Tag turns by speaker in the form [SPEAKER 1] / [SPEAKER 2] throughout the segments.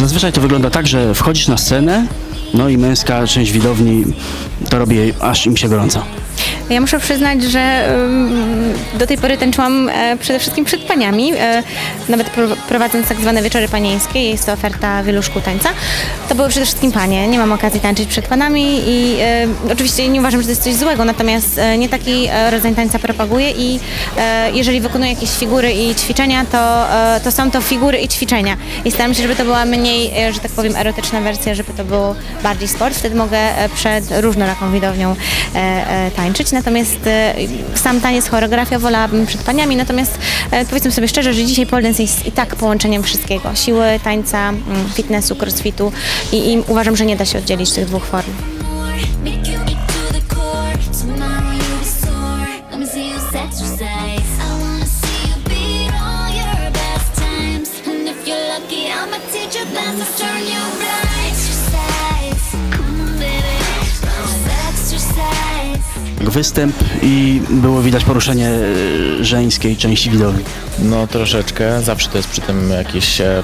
[SPEAKER 1] Zazwyczaj to wygląda tak, że wchodzisz na scenę, no i męska część widowni to robi aż im się gorąco.
[SPEAKER 2] Ja muszę przyznać, że do tej pory tańczyłam e, przede wszystkim przed paniami, e, nawet pro, prowadząc tak zwane wieczory panieńskie, jest to oferta wielu szkół tańca. To były przede wszystkim panie, nie mam okazji tańczyć przed panami i e, oczywiście nie uważam, że to jest coś złego, natomiast nie taki rodzaj tańca propaguję i jeżeli wykonuję jakieś figury i ćwiczenia, to, to są to figury i ćwiczenia. I staram się, żeby to była mniej, że tak powiem, erotyczna wersja, żeby to był bardziej sport, wtedy mogę przed różnoraką widownią tańczyć, natomiast e, sam taniec, choreografia wolałabym przed paniami, natomiast e, powiedzmy sobie szczerze, że dzisiaj pole dance jest i tak połączeniem wszystkiego, siły, tańca, mm, fitnessu, crossfitu i, i uważam, że nie da się oddzielić tych dwóch form.
[SPEAKER 3] Make you
[SPEAKER 1] Występ i było widać poruszenie e, żeńskiej części widowni.
[SPEAKER 4] No troszeczkę, zawsze to jest przy tym jakieś... E,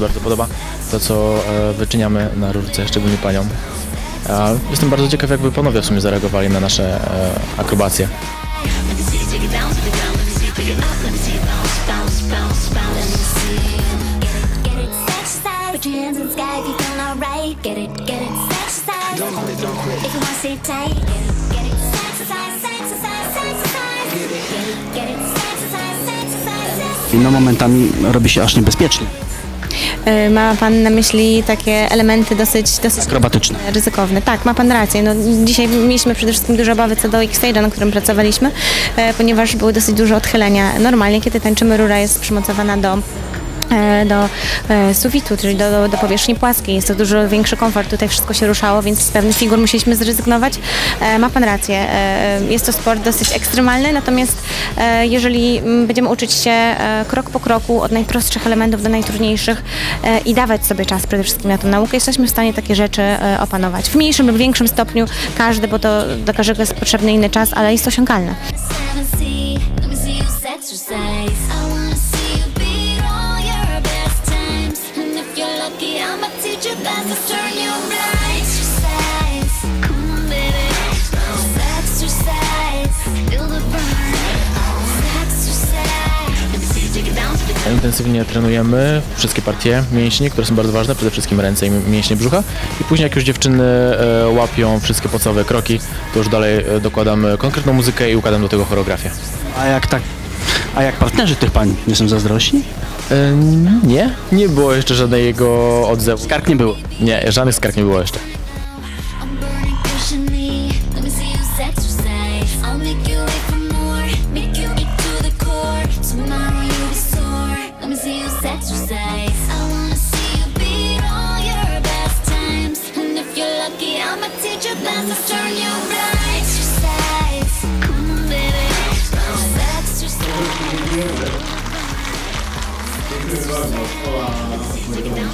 [SPEAKER 4] bardzo podoba to, co e, wyczyniamy na rurce, szczególnie paniom. Jestem bardzo ciekaw, jakby panowie w sumie zareagowali na nasze e, akrobacje.
[SPEAKER 3] Get it, get it. Don't quit, don't quit. If you wanna stay tight.
[SPEAKER 1] I no momentami robi się aż niebezpiecznie,
[SPEAKER 2] E, Ma Pan na myśli takie elementy dosyć, dosyć
[SPEAKER 1] akrobatyczne.
[SPEAKER 2] ryzykowne. Tak, ma Pan rację. No, dzisiaj mieliśmy przede wszystkim duże obawy co do X-Stage'a, na którym pracowaliśmy, e, ponieważ były dosyć duże odchylenia. Normalnie, kiedy tańczymy, rura jest przymocowana do do e, sufitu, czyli do, do, powierzchni płaskiej. Jest to dużo większy komfort. Tutaj wszystko się ruszało, więc z pewnych figur musieliśmy zrezygnować. E, ma Pan rację. E, jest to sport dosyć ekstremalny, natomiast e, jeżeli mm, będziemy uczyć się e, krok po kroku od najprostszych elementów do najtrudniejszych e, i dawać sobie czas przede wszystkim na tą naukę, jesteśmy w stanie takie rzeczy e, opanować. W mniejszym lub większym stopniu każdy, bo to do każdego jest potrzebny inny czas, ale jest osiągalne.
[SPEAKER 4] Intensywnie trenujemy wszystkie partie mięśni, które są bardzo ważne, przede wszystkim ręce i mięśnie brzucha. I później jak już dziewczyny e, łapią wszystkie podstawowe kroki, to już dalej e, dokładamy konkretną muzykę i układam do tego choreografię.
[SPEAKER 1] A jak tak, a jak partnerzy tych pań nie są zazdrośni?
[SPEAKER 4] E, nie, nie było jeszcze żadnego odzewu.
[SPEAKER 1] Skarg nie było.
[SPEAKER 4] Nie, żadnych skarg nie było jeszcze.
[SPEAKER 3] I'm burning Olá, muito bom.